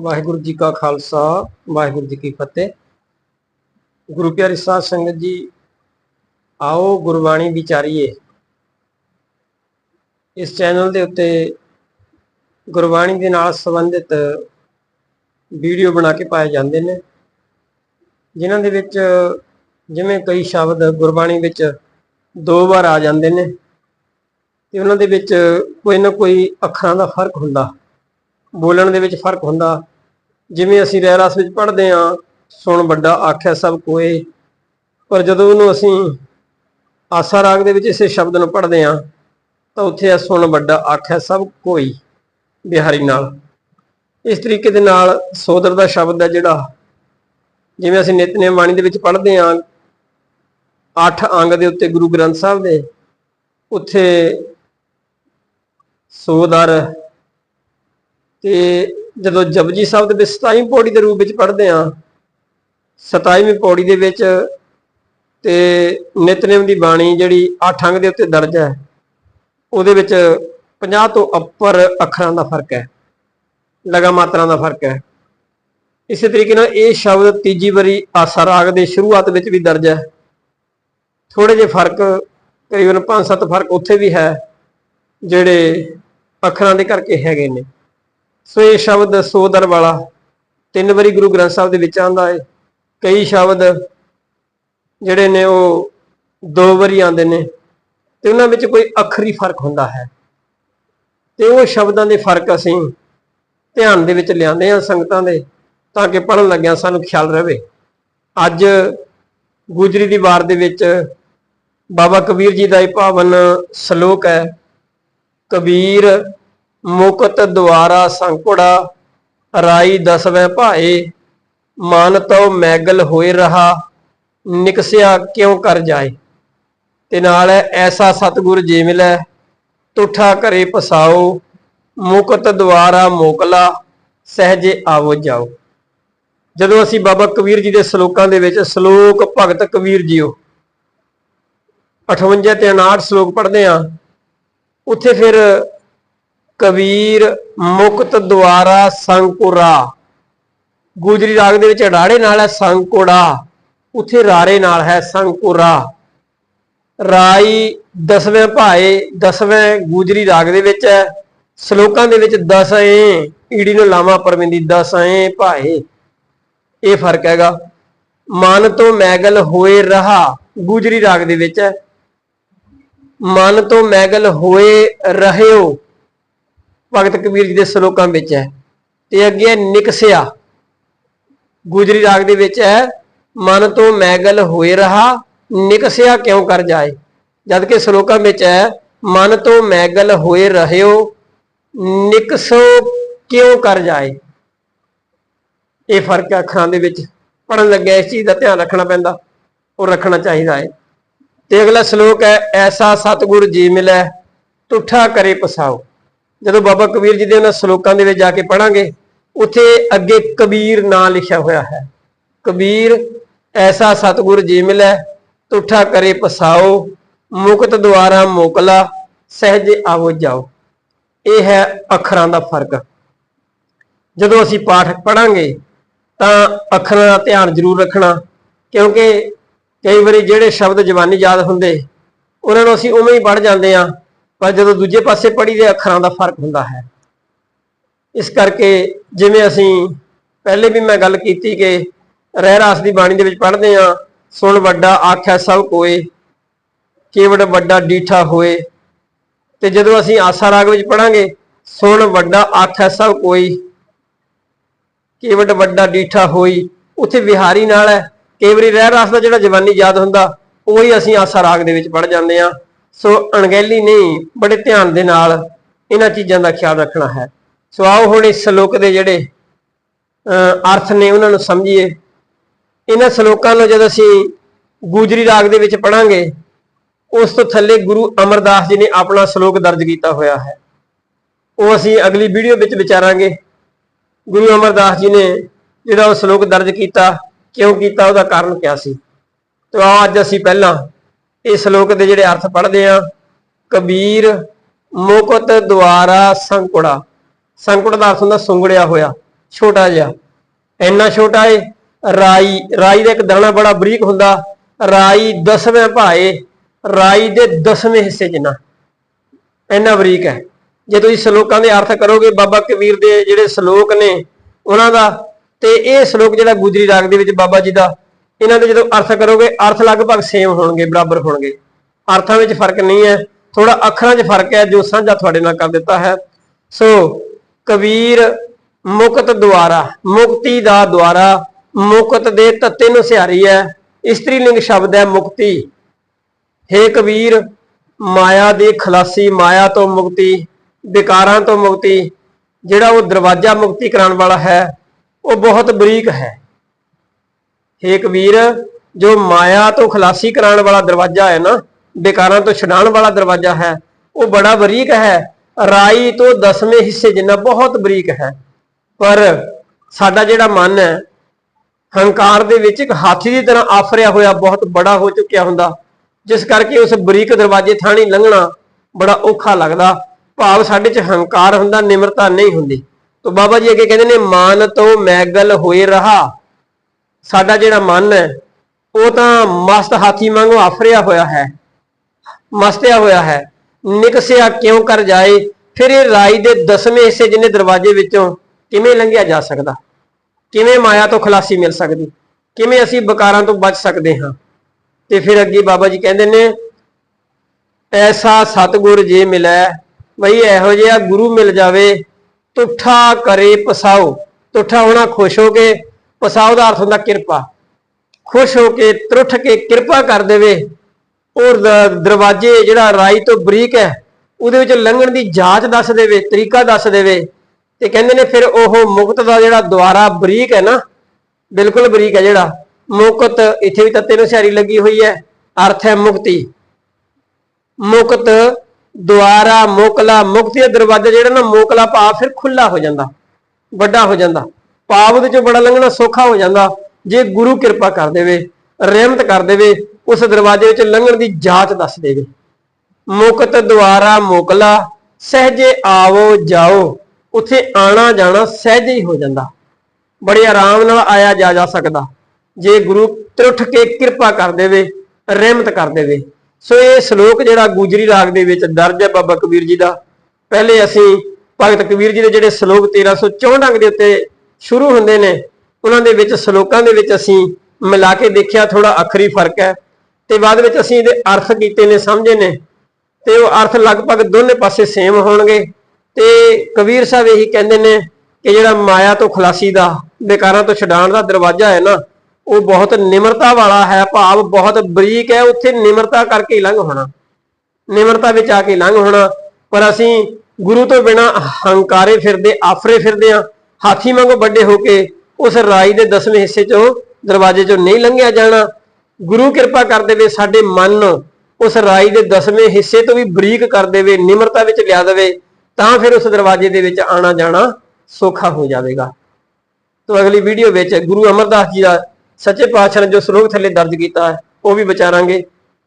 ਵਾਹਿਗੁਰੂ ਜੀ ਕਾ ਖਾਲਸਾ, ਵਾਹਿਗੁਰੂ ਜੀ ਕੀ ਫਤਿਹ। ਗੁਰੂ ਪਿਆਰੀ ਸਾਧ ਸੰਗਤ ਜੀ, ਆਓ ਗੁਰਬਾਣੀ ਵਿਚਾਰੀਏ। ਇਸ ਚੈਨਲ ਦੇ ਉੱਤੇ ਗੁਰਬਾਣੀ ਦੇ ਨਾਲ ਸੰਬੰਧਿਤ ਵੀਡੀਓ ਬਣਾ ਕੇ ਪਾਏ ਜਾਂਦੇ ਨੇ, ਜਿਨ੍ਹਾਂ ਦੇ ਵਿੱਚ ਜਿਵੇਂ ਕਈ ਸ਼ਬਦ ਗੁਰਬਾਣੀ ਵਿੱਚ ਦੋ ਵਾਰ ਆ ਜਾਂਦੇ ਨੇ ਤੇ ਉਹਨਾਂ ਦੇ ਵਿੱਚ ਕੋਈ ਨਾ ਕੋਈ ਅੱਖਰਾਂ ਦਾ ਫ਼ਰਕ ਹੁੰਦਾ, ਬੋਲਣ ਦੇ ਵਿੱਚ ਫ਼ਰਕ ਹੁੰਦਾ ਜਿਵੇਂ ਅਸੀਂ ਰਹਿ ਰਸ ਵਿੱਚ ਪੜ੍ਹਦੇ ਹਾਂ, ਸੁਣ ਵੱਡਾ ਆਖਿਆ ਸਭ ਕੋਏ। ਪਰ ਜਦੋਂ ਉਹਨੂੰ ਅਸੀਂ ਆਸਾ ਰਾਗ ਦੇ ਵਿੱਚ ਇਸੇ ਸ਼ਬਦ ਨੂੰ ਪੜ੍ਹਦੇ ਹਾਂ, ਤਾਂ ਉੱਥੇ ਆ ਸੁਣ ਵੱਡਾ ਆਖਿਆ ਸਭ ਕੋਈ ਬਿਹਾਰੀ ਨਾਲ। ਇਸ ਤਰੀਕੇ ਦੇ ਨਾਲ ਸੋਦਰ ਦਾ ਸ਼ਬਦ ਹੈ ਜਿਹੜਾ, ਜਿਵੇਂ ਅਸੀਂ ਨਿਤਨੇਮ ਬਾਣੀ ਦੇ ਵਿੱਚ ਪੜ੍ਹਦੇ ਹਾਂ, ਅੱਠ ਅੰਗ ਦੇ ਉੱਤੇ ਗੁਰੂ ਗ੍ਰੰਥ ਸਾਹਿਬ ਦੇ, ਉੱਥੇ ਸੋਦਰ ਤੇ ਜਦੋਂ ਜਪਜੀ ਸਾਹਿਬ ਦੇ ਵਿੱਚ 27ਵੀਂ ਪੌੜੀ ਦੇ ਰੂਪ ਵਿੱਚ ਪੜ੍ਹਦੇ ਆਂ 27ਵੀਂ ਪੌੜੀ ਦੇ ਵਿੱਚ ਤੇ ਨਿਤਨੇਮ ਦੀ ਬਾਣੀ ਜਿਹੜੀ ਅੱਠ ਅੰਗ ਦੇ ਉੱਤੇ ਦਰਜ ਹੈ, ਉਹਦੇ ਵਿੱਚ 50 ਤੋਂ ਉੱਪਰ ਅੱਖਰਾਂ ਦਾ ਫ਼ਰਕ ਹੈ, ਲਗਾ ਮਾਤਰਾ ਦਾ ਫ਼ਰਕ ਹੈ। ਇਸੇ ਤਰੀਕੇ ਨਾਲ ਇਹ ਸ਼ਬਦ ਤੀਜੀ ਵਾਰੀ ਆਸਾ ਰਾਗ ਦੇ ਸ਼ੁਰੂਆਤ ਵਿੱਚ ਵੀ ਦਰਜ ਹੈ। ਥੋੜੇ ਜਿਹੇ ਫ਼ਰਕ ਕਰੀਬਨ 5-7 ਫ਼ਰਕ ਉੱਥੇ ਵੀ ਹੈ, ਜਿਹੜੇ ਅੱਖਰਾਂ ਦੇ ਕਰਕੇ ਹੈਗੇ ਨੇ। ਸੋ ਇਹ ਸ਼ਬਦ ਸੋਦਰ ਵਾਲਾ ਤਿੰਨ ਵਾਰੀ ਗੁਰੂ ਗ੍ਰੰਥ ਸਾਹਿਬ ਦੇ ਵਿੱਚ ਆਂਦਾ ਹੈ ਕਈ ਸ਼ਬਦ ਜਿਹੜੇ ਨੇ ਉਹ ਦੋ ਵਾਰੀ ਆਉਂਦੇ ਨੇ ਤੇ ਉਹਨਾਂ ਵਿੱਚ ਕੋਈ ਅੱਖਰੀ ਫ਼ਰਕ ਹੁੰਦਾ ਹੈ। ਤੇ ਉਹ ਸ਼ਬਦਾਂ ਦੇ ਫ਼ਰਕ ਅਸੀਂ ਧਿਆਨ ਦੇ ਵਿੱਚ ਲਿਆਉਂਦੇ ਹਾਂ ਸੰਗਤਾਂ ਦੇ ਤਾਂ ਕਿ ਪੜਨ ਲੱਗਿਆਂ ਸਾਨੂੰ ਖਿਆਲ ਰਵੇ। ਅੱਜ ਗੁਜਰੀ ਦੀ ਵਾਰ ਦੇ ਵਿੱਚ ਬਾਬਾ ਕਬੀਰ ਜੀ ਦਾ ਇਹ ਭਾਵਨ ਸ਼ਲੋਕ ਹੈ, ਕਬੀਰ ਮੁਕਤ ਦੁਆਰਾ ਸੰਕੁੜਾ, ਰਾਈ ਦਸਵੇਂ ਭਾਏ, ਮਨ ਤਉ ਮੈਗਲ ਹੋਏ ਰਹਾ, ਨਿਕਸਿਆ ਕਿਉ ਕਰ ਜਾਏ? ਤੇ ਨਾਲ ਐਸਾ ਸਤਿਗੁਰ ਜੇ ਮਿਲੈ, ਤੁਠਾ ਘਰੇ ਪਸਾਓ, ਮੁਕਤ ਦੁਆਰਾ ਮੋਕਲਾ, ਸਹਜੇ ਆਵੋ ਜਾਓ। ਜਦੋਂ ਅਸੀਂ ਬਾਬਾ ਕਬੀਰ ਜੀ ਦੇ ਸ਼ਲੋਕਾਂ ਦੇ ਵਿੱਚ ਸ਼ਲੋਕ ਭਗਤ ਕਬੀਰ ਜੀਓ 58 ਤੇ 59 ਸ਼ਲੋਕ ਪੜ੍ਹਦੇ ਆ ਉੱਥੇ ਫਿਰ ਕਬੀਰ ਮੁਕਤ ਦੁਆਰਾ ਸੰਕੁਰਾ। ਗੁਜਰੀ ਰਾਗ ਦੇ ਵਿੱਚ ਰਾੜੇ ਨਾਲ ਹੈ ਸੰਕੁੜਾ। ਉੱਥੇ ਰਾਰੇ ਨਾਲ ਹੈ ਸੰਕੁਰਾ। ਰਾਈ ਦਸਵੇਂ ਭਾਏ, ਦਸਵੇਂ ਗੁਜਰੀ ਰਾਗ ਦੇ ਵਿੱਚ ਹੈ। ਸ਼ਲੋਕਾਂ ਦੇ ਵਿੱਚ 10 ਏ ਈੜੀ ਨੂੰ ਲਾਵਾਂ ਪਰਵਿੰਦੀ ਦਸ ਏ ਭਾਏ। ਇਹ ਫ਼ਰਕ ਹੈਗਾ। ਮਨ ਤੋਂ ਮੈਗਲ ਹੋਏ ਰਹਾ, ਗੁਜਰੀ ਰਾਗ ਦੇ ਵਿੱਚ ਹੈ। ਮਨ ਤੋਂ ਮੈਗਲ ਹੋਏ ਰਹਿਓ। ਭਗਤ ਕਬੀਰ ਜੀ ਦੇ ਸ਼ਲੋਕਾਂ ਵਿੱਚ ਹੈ। ਤੇ ਅੱਗੇ ਹੈ ਨਿਕਸਿਆ ਗੁਜਰੀ ਰਾਗ ਦੇ ਵਿੱਚ ਹੈ, ਮਨ ਤੋਂ ਮੈਗਲ ਹੋਏ ਰਹਾ ਨਿਕਸਿਆ ਕਿਉਂ ਕਰ ਜਾਏ? ਜਦ ਕਿ ਸ਼ਲੋਕਾਂ ਵਿੱਚ ਹੈ, ਮਨ ਤੋਂ ਮੈਗਲ ਹੋਏ ਰਹਿਓ ਨਿਕਸੋ ਕਿਉਂ ਕਰ ਜਾਏ? ਇਹ ਫ਼ਰਕ ਹੈ ਅੱਖਰਾਂ ਦੇ ਵਿੱਚ। ਪੜਨ ਲੱਗਿਆ, ਇਸ ਚੀਜ਼ ਦਾ ਧਿਆਨ ਰੱਖਣਾ ਪੈਂਦਾ, ਉਹ ਰੱਖਣਾ ਚਾਹੀਦਾ ਹੈ। ਤੇ ਅਗਲਾ ਸ਼ਲੋਕ ਹੈ, ਐਸਾ ਸਤਿਗੁਰ ਜੀ ਮਿਲੈ, ਤੁਠਾ ਕਰੇ ਪਸਾਓ। ਜਦੋਂ ਬਾਬਾ ਕਬੀਰ ਜੀ ਦੇ ਉਹਨਾਂ ਸ਼ਲੋਕਾਂ ਦੇ ਵਿੱਚ ਜਾ ਕੇ ਪੜਾਂਗੇ ਉੱਥੇ ਅੱਗੇ ਕਬੀਰ ਨਾਂ ਲਿਖਿਆ ਹੋਇਆ ਹੈ। ਕਬੀਰ, ਐਸਾ ਸਤਿਗੁਰ ਜੀ ਮਿਲੈ, ਤੁਠਾ ਕਰੇ ਪਸਾਓ, ਮੁਕਤ ਦੁਆਰਾ ਮੋਕਲਾ, ਸਹਿਜ ਆਵੋ ਜਾਓ। ਇਹ ਹੈ ਅੱਖਰਾਂ ਦਾ ਫ਼ਰਕ। ਜਦੋਂ ਅਸੀਂ ਪਾਠ ਪੜਾਂਗੇ ਤਾਂ ਅੱਖਰਾਂ ਦਾ ਧਿਆਨ ਜ਼ਰੂਰ ਰੱਖਣਾ, ਕਿਉਂਕਿ ਕਈ ਵਾਰੀ ਜਿਹੜੇ ਸ਼ਬਦ ਜ਼ਬਾਨੀ ਯਾਦ ਹੁੰਦੇ, ਉਹਨਾਂ ਨੂੰ ਅਸੀਂ ਉਵੇਂ ਹੀ ਪੜ ਜਾਂਦੇ ਆ ਪਰ ਜਦੋਂ ਦੂਜੇ ਪਾਸੇ ਪੜੀ ਦੇ ਅੱਖਰਾਂ ਦਾ ਫ਼ਰਕ ਹੁੰਦਾ ਹੈ, ਇਸ ਕਰਕੇ ਜਿਵੇਂ ਅਸੀਂ ਪਹਿਲੇ ਵੀ ਮੈਂ ਗੱਲ ਕੀਤੀ ਕਿ ਰਹਿ ਰਾਸ ਦੀ ਬਾਣੀ ਦੇ ਵਿੱਚ ਪੜ੍ਹਦੇ ਆ ਸੁਣ ਵੱਡਾ ਆਖਿਆ ਸਭ ਕੋਏ, ਕੇਵੜ ਵੱਡਾ ਡੀਠਾ ਹੋਏ। ਤੇ ਜਦੋਂ ਅਸੀਂ ਆਸਾ ਰਾਗ ਵਿੱਚ ਪੜਾਂਗੇ ਸੁਣ ਵੱਡਾ ਆਖਿਆ ਸਭ ਕੋਈ ਕੇਵੜ ਵੱਡਾ ਡੀਠਾ ਹੋਈ। ਉੱਥੇ ਵਿਹਾਰੀ ਨਾਲ ਹੈ। ਕਈ ਵਾਰੀ ਰਹਿ ਰਾਸ ਦਾ ਜਿਹੜਾ ਜਵਾਨੀ ਯਾਦ ਹੁੰਦਾ, ਉਹੀ ਅਸੀਂ ਆਸਾ ਰਾਗ ਦੇ ਵਿੱਚ ਪੜ ਜਾਂਦੇ ਆ ਸੋ ਅਣਗਹਿਲੀ ਨਹੀਂ, ਬੜੇ ਧਿਆਨ ਦੇ ਨਾਲ ਇਹਨਾਂ ਚੀਜ਼ਾਂ ਦਾ ਖਿਆਲ ਰੱਖਣਾ ਹੈ। ਸੋ ਆਓ ਹੁਣ ਇਸ ਸ਼ਲੋਕ ਦੇ ਜਿਹੜੇ, ਅਹ, ਅਰਥ ਨੇ ਉਹਨਾਂ ਨੂੰ ਸਮਝੀਏ। ਇਹਨਾਂ ਸ਼ਲੋਕਾਂ ਨੂੰ ਜਦੋਂ ਅਸੀਂ ਗੂਜਰੀ ਰਾਗ ਦੇ ਵਿੱਚ ਪੜਾਂਗੇ ਉਸ ਤੋਂ ਥੱਲੇ ਗੁਰੂ ਅਮਰਦਾਸ ਜੀ ਨੇ ਆਪਣਾ ਸ਼ਲੋਕ ਦਰਜ ਕੀਤਾ ਹੋਇਆ ਹੈ। ਉਹ ਅਸੀਂ ਅਗਲੀ ਵੀਡੀਓ ਵਿੱਚ ਵਿਚਾਰਾਂਗੇ। ਗੁਰੂ ਅਮਰਦਾਸ ਜੀ ਨੇ ਜਿਹੜਾ ਉਹ ਸ਼ਲੋਕ ਦਰਜ ਕੀਤਾ, ਕਿਉਂ ਕੀਤਾ, ਉਹਦਾ ਕਾਰਨ ਕਿਆ ਸੀ? ਤੇ ਆਓ ਅੱਜ ਅਸੀਂ ਪਹਿਲਾਂ ਇਹ ਸ਼ਲੋਕ ਦੇ ਜਿਹੜੇ ਅਰਥ ਪੜ੍ਹਦੇ ਆ, ਕਬੀਰ, ਮੁਕਤ, ਦੁਆਰਾ, ਸੰਕੁੜਾ। ਸੰਕਟ ਦਾ ਅਰਥ ਹੁੰਦਾ ਸੁੰਗੜਿਆ ਹੋਇਆ, ਛੋਟਾ ਜਿਹਾ। ਇੰਨਾ ਛੋਟਾ ਏ, ਰਾਈ ਰਾਈ ਦਾ ਇੱਕ ਦਾਣਾ ਬੜਾ ਬਰੀਕ ਹੁੰਦਾ, ਰਾਈ ਦਸਵੇਂ ਭਾਏ, ਰਾਈ ਦੇ ਦਸਵੇਂ ਹਿੱਸੇ ਜਿੰਨਾ ਇੰਨਾ ਬਰੀਕ ਹੈ। ਜੇ ਤੁਸੀਂ ਸ਼ਲੋਕਾਂ ਦੇ ਅਰਥ ਕਰੋਗੇ, ਬਾਬਾ ਕਬੀਰ ਦੇ ਜਿਹੜੇ ਸ਼ਲੋਕ ਨੇ, ਉਹਨਾਂ ਦਾ, ਤੇ ਇਹ ਸ਼ਲੋਕ ਜਿਹੜਾ ਗੁਜਰੀ ਰਾਗ ਦੇ ਵਿੱਚ ਬਾਬਾ ਜੀ ਦਾ ਇਹਨਾਂ ਦੇ ਜਦੋਂ ਅਰਥ ਕਰੋਗੇ, ਅਰਥ ਲਗਭਗ ਸੇਮ ਹੋਣਗੇ, ਬਰਾਬਰ ਹੋਣਗੇ। ਅਰਥਾਂ ਵਿੱਚ ਫ਼ਰਕ ਨਹੀਂ ਹੈ। ਥੋੜਾ ਅੱਖਰਾਂ 'ਚ ਫ਼ਰਕ ਹੈ, ਜੋ ਸਾਂਝਾ ਤੁਹਾਡੇ ਨਾਲ ਕਰ ਦਿੱਤਾ ਹੈ। ਸੋ, ਕਬੀਰ ਮੁਕਤ ਦੁਆਰਾ, ਮੁਕਤੀ ਦਾ ਦੁਆਰਾ, ਮੁਕਤ ਦੇ ਤੱਤੇ ਨੂੰ ਸਿਹਾਰੀ ਹੈ। ਇਸਤਰੀ ਲਿੰਗ ਸ਼ਬਦ ਹੈ ਮੁਕਤੀ। ਹੇ ਕਬੀਰ, ਮਾਇਆ ਦੀ ਖਲਾਸੀ, ਮਾਇਆ ਤੋਂ ਮੁਕਤੀ, ਵਿਕਾਰਾਂ ਤੋਂ ਮੁਕਤੀ, ਜਿਹੜਾ ਉਹ ਦਰਵਾਜ਼ਾ ਮੁਕਤੀ ਕਰਾਉਣ ਵਾਲਾ ਹੈ, ਉਹ ਬਹੁਤ ਬਰੀਕ ਹੈ। ਹੇ ਕਬੀਰ ਜੋ ਮਾਇਆ ਤੋਂ ਖਲਾਸੀ ਕਰਾਉਣ ਵਾਲਾ ਦਰਵਾਜ਼ਾ ਹੈ ਨਾ ਬੇਕਾਰਾਂ ਤੋਂ ਛਡਾਉਣ ਵਾਲਾ ਦਰਵਾਜ਼ਾ ਹੈ, ਉਹ ਬੜਾ ਬਰੀਕ ਹੈ। ਰਾਈ ਤੋਂ ਦਸਵੇਂ ਹਿੱਸੇ ਜਿੰਨਾ ਬਹੁਤ ਬਰੀਕ ਹੈ। ਪਰ ਸਾਡਾ ਜਿਹੜਾ ਮਨ ਹੈ, ਹੰਕਾਰ ਦੇ ਵਿੱਚ ਇੱਕ ਹਾਥੀ ਦੀ ਤਰ੍ਹਾਂ ਆਫਰਿਆ ਹੋਇਆ, ਬਹੁਤ ਬੜਾ ਹੋ ਚੁੱਕਿਆ ਹੁੰਦਾ। ਜਿਸ ਕਰਕੇ ਉਸ ਬਰੀਕ ਦਰਵਾਜ਼ੇ ਥਾਣੀ ਲੰਘਣਾ ਬੜਾ ਔਖਾ ਲੱਗਦਾ। ਭਾਵ ਸਾਡੇ 'ਚ ਹੰਕਾਰ ਹੁੰਦਾ, ਨਿਮਰਤਾ ਨਹੀਂ ਹੁੰਦੀ। ਤੋਂ ਬਾਬਾ ਜੀ ਅੱਗੇ ਕਹਿੰਦੇ ਨੇ, ਮਾਨ ਤੋਂ ਮੈਗਲ ਹੋਏ ਰਹਾ। ਸਾਡਾ ਜਿਹੜਾ ਮਨ ਹੈ, ਉਹ ਤਾਂ ਮਸਤ ਹਾਥੀ ਵਾਂਗੂ ਆਫਰਿਆ ਹੋਇਆ ਹੈ, ਮਸਤਿਆ ਹੋਇਆ ਹੈ। ਨਿਕਸਿਆ ਕਿਉਂ ਕਰ ਜਾਏ? ਫਿਰ ਇਹ ਰਾਈ ਦੇ ਦਸਵੇਂ ਹਿੱਸੇ ਜਿੰਨੇ ਦਰਵਾਜ਼ੇ ਵਿੱਚੋਂ ਕਿਵੇਂ ਲੰਘਿਆ ਜਾ ਸਕਦਾ? ਕਿਵੇਂ ਮਾਇਆ ਤੋਂ ਖਲਾਸੀ ਮਿਲ ਸਕਦੀ? ਕਿਵੇਂ ਅਸੀਂ ਬਕਾਰਾਂ ਤੋਂ ਬਚ ਸਕਦੇ ਹਾਂ? ਤੇ ਫਿਰ ਅੱਗੇ ਬਾਬਾ ਜੀ ਕਹਿੰਦੇ ਨੇ ਐਸਾ ਸਤਗੁਰ ਜੇ ਮਿਲੈ, ਬਈ ਇਹੋ ਜਿਹਾ ਗੁਰੂ ਮਿਲ ਜਾਵੇ, ਤੁਠਾ ਕਰੇ ਪਸਾਓ। ਤੁਠਾ ਹੋਣਾ ਖੁਸ਼ ਹੋ ਕੇ ਪਸਾਓ ਦਾ ਅਰਥ ਹੁੰਦਾ ਕਿਰਪਾ। ਖੁਸ਼ ਹੋ ਕੇ, ਤਰੁੱਠ ਕੇ ਕਿਰਪਾ ਕਰ ਦੇਵੇ। ਔਰ ਦਰਵਾਜ਼ੇ ਜਿਹੜਾ ਰਾਈ ਤੋਂ ਬਰੀਕ ਹੈ, ਉਹਦੇ ਵਿੱਚ ਲੰਘਣ ਦੀ ਜਾਂਚ ਦੱਸ ਦੇਵੇ, ਤਰੀਕਾ ਦੱਸ ਦੇਵੇ। ਤੇ ਕਹਿੰਦੇ ਨੇ ਫਿਰ ਉਹ ਮੁਕਤ ਦਾ ਜਿਹੜਾ ਦੁਆਰਾ ਬਰੀਕ ਹੈ ਨਾ, ਬਿਲਕੁਲ ਬਰੀਕ ਹੈ ਜਿਹੜਾ, ਮੁਕਤ ਇੱਥੇ ਵੀ ਤੱਤੇ ਨੂੰ ਸਿਆਰੀ ਲੱਗੀ ਹੋਈ ਹੈ, ਅਰਥ ਹੈ ਮੁਕਤੀ। ਮੁਕਤ, ਦੁਆਰਾ, ਮੋਕਲਾ, ਮੁਕਤੀ ਦਾ ਦਰਵਾਜ਼ਾ ਜਿਹੜਾ ਨਾ ਮੋਕਲਾ ਭਾਵ ਫਿਰ ਖੁੱਲਾ ਹੋ ਜਾਂਦਾ, ਵੱਡਾ ਹੋ ਜਾਂਦਾ। ਪਾਪ ਉਹਦੇ ਚੋਂ ਬੜਾ ਲੰਘਣਾ ਸੌਖਾ ਹੋ ਜਾਂਦਾ। ਜੇ ਗੁਰੂ ਕਿਰਪਾ ਕਰ ਦੇਵੇ, ਰਹਿਮਤ ਕਰ ਦੇਵੇ, ਉਸ ਦਰਵਾਜ਼ੇ ਵਿੱਚ ਲੰਘਣ ਦੀ ਜਾਚ ਦੱਸ ਦੇਵੇ। ਮੁਕਤ ਦੁਆਰਾ ਮੋਕਲਾ, ਸਹਜੇ ਆਵੋ ਜਾਓ, ਉੱਥੇ ਆਣਾ ਜਾਣਾ ਸਹਿਜ ਹੀ ਹੋ ਜਾਂਦਾ। ਬੜੇ ਆਰਾਮ ਨਾਲ ਆਇਆ ਜਾ ਜਾ ਸਕਦਾ। ਜੇ ਗੁਰੂ ਤਰੁੱਠ ਕੇ ਕਿਰਪਾ ਕਰ ਦੇਵੇ, ਰਹਿਮਤ ਕਰ ਦੇਵੇ। ਸੋ ਇਹ ਸ਼ਲੋਕ ਜਿਹੜਾ ਗੁਜਰੀ ਰਾਗ ਦੇ ਵਿੱਚ ਦਰਜ ਹੈ ਬਾਬਾ ਕਬੀਰ ਜੀ ਦਾ। ਪਹਿਲੇ ਅਸੀਂ ਭਗਤ ਕਬੀਰ ਜੀ ਦੇ ਜਿਹੜੇ ਸ਼ਲੋਕ 1364 ਅੰਗ ਦੇ ਉੱਤੇ ਸ਼ੁਰੂ ਹੁੰਦੇ ਨੇ। ਉਹਨਾਂ ਦੇ ਵਿੱਚ, ਸ਼ਲੋਕਾਂ ਦੇ ਵਿੱਚ ਅਸੀਂ ਮਿਲਾ ਕੇ ਦੇਖਿਆ ਥੋੜਾ ਅੱਖਰੀ ਫ਼ਰਕ ਹੈ। ਤੇ ਬਾਅਦ ਵਿੱਚ ਅਸੀਂ ਇਹਦੇ ਅਰਥ ਕੀਤੇ ਨੇ, ਸਮਝੇ ਨੇ। ਤੇ ਉਹ ਅਰਥ ਲਗਭਗ ਦੋਨੇ ਪਾਸੇ ਸੇਮ ਹੋਣਗੇ। ਤੇ ਕਬੀਰ ਸਾਹਿਬ ਇਹੀ ਕਹਿੰਦੇ ਨੇ ਕਿ ਜਿਹੜਾ ਮਾਇਆ ਤੋਂ ਖਲਾਸੀ ਦਾ ਬੇਕਾਰਾਂ ਤੋਂ ਛਡਾਉਣ ਦਾ ਦਰਵਾਜ਼ਾ ਹੈ ਨਾ, ਉਹ ਬਹੁਤ ਨਿਮਰਤਾ ਵਾਲਾ ਹੈ ਭਾਵ, ਬਹੁਤ ਬਰੀਕ ਹੈ, ਉੱਥੇ ਨਿਮਰਤਾ ਕਰਕੇ ਹੀ ਲੰਘ ਹੋਣਾ। ਨਿਮਰਤਾ ਵਿੱਚ ਆ ਕੇ ਲੰਘ ਹੋਣਾ। ਪਰ ਅਸੀਂ ਗੁਰੂ ਤੋਂ ਬਿਨਾ ਹੰਕਾਰੇ ਫਿਰਦੇ, ਆਫਰੇ ਫਿਰਦੇ ਆ ਹਾਥੀ ਵਾਂਗੂ ਵੱਡੇ ਹੋ ਕੇ ਉਸ ਰਾਈ ਦੇ ਦਸਵੇਂ ਹਿੱਸੇ ਚੋਂ ਦਰਵਾਜ਼ੇ ਚੋਂ ਨਹੀਂ ਲੰਘਿਆ ਜਾਣਾ। ਗੁਰੂ ਕਿਰਪਾ ਕਰ ਦੇਵੇ ਸਾਡੇ ਮਨ ਨੂੰ ਉਸ ਰਾਈ ਦੇ ਦਸਵੇਂ ਹਿੱਸੇ ਤੋਂ ਵੀ ਬਰੀਕ ਕਰ ਦੇਵੇ, ਨਿਮਰਤਾ ਵਿੱਚ ਲਿਆ ਦੇਵੇ, ਤਾਂ ਫਿਰ ਉਸ ਦਰਵਾਜ਼ੇ ਦੇ ਵਿੱਚ ਆਣਾ ਜਾਣਾ ਸੌਖਾ ਹੋ ਜਾਵੇਗਾ। ਤੋਂ ਅਗਲੀ ਵੀਡੀਓ ਵਿੱਚ ਗੁਰੂ ਅਮਰਦਾਸ ਜੀ ਦਾ ਸੱਚੇ ਪਾਤਸ਼ਾਹ ਨੇ ਜੋ ਸ਼ਲੋਕ ਥੱਲੇ ਦਰਜ ਕੀਤਾ ਹੈ, ਉਹ ਵੀ ਵਿਚਾਰਾਂਗੇ।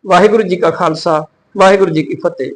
ਵਾਹਿਗੁਰੂ ਜੀ ਕਾ ਖਾਲਸਾ, ਵਾਹਿਗੁਰੂ ਜੀ ਕੀ ਫਤਿਹ।